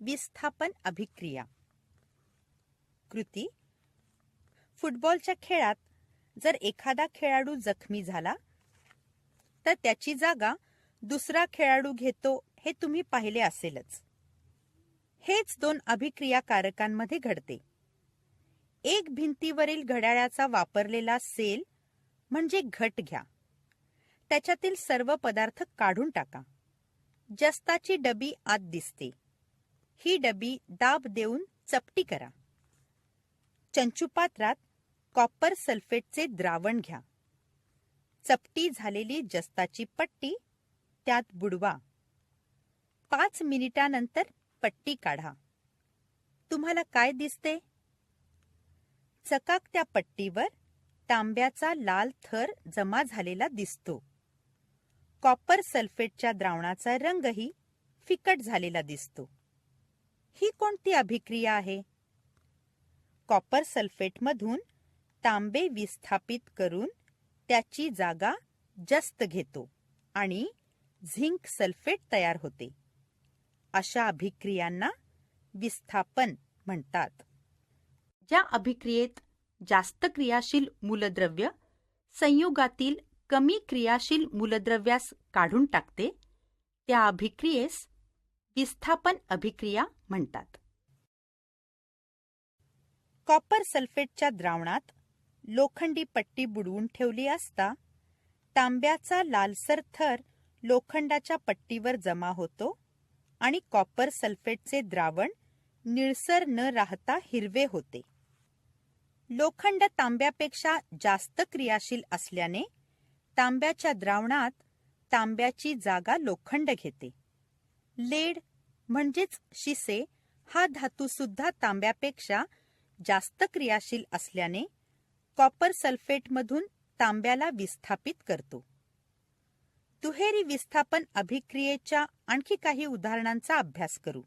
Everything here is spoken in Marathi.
विस्थापन अभिक्रिया. कृती. फुटबॉलच्या खेळात जर एखादा खेळाडू जखमी झाला तर त्याची जागा दुसरा खेळाडू घेतो हे तुम्ही पाहिले असेलच. हेच दोन अभिक्रियाकारकांमध्ये घडते. एक भिंतीवरील घड्याळाचा वापरलेला सेल म्हणजे घट घ्या. त्याच्यातील सर्व पदार्थ काढून टाका. जस्ताची डबी आत दिसते. ही डबी दाब देऊन चपटी करा. चंचुपात्रात कॉपर सल्फेटचे द्रावण घ्या. चपटी झालेली जस्ताची पट्टी त्यात बुडवा. पाच मिनिटानंतर पट्टी काढा. तुम्हाला काय दिसते? चकाकत्या पट्टीवर तांब्याचा लाल थर जमा झालेला दिसतो. कॉपर सल्फेटच्या द्रावणाचा रंगही फिकट झालेला दिसतो. ही कोणती अभिक्रिया आहे? कॉपर सल्फेटमधून तांबे विस्थापित करून त्याची जागा जस्त घेतो आणि झिंक सल्फेट तयार होते. अशा अभिक्रियांना विस्थापन म्हणतात. ज्या अभिक्रियेत जास्त क्रियाशील मूलद्रव्य संयुगातील कमी क्रियाशील मूलद्रव्यास काढून टाकते त्या अभिक्रियेस विस्थापन अभिक्रिया म्हणतात. कॉपर सल्फेटच्या द्रावणात लोखंडी पट्टी बुडवून ठेवली असता तांब्याचा लालसर थर लोखंडाच्या पट्टीवर जमा होतो आणि कॉपर सल्फेटचे द्रावण निळसर न राहता हिरवे होते. लोखंड तांब्यापेक्षा जास्त क्रियाशील असल्याने तांब्याच्या द्रावणात तांब्याची जागा लोखंड घेते. लेड म्हणजेच शिसे हा धातू सुद्धा तांब्यापेक्षा जास्त क्रियाशील असल्याने कॉपर सल्फेटमधून तांब्याला विस्थापित करतो. दुहेरी विस्थापन अभिक्रियेच्या आणखी काही उदाहरणांचा अभ्यास करू.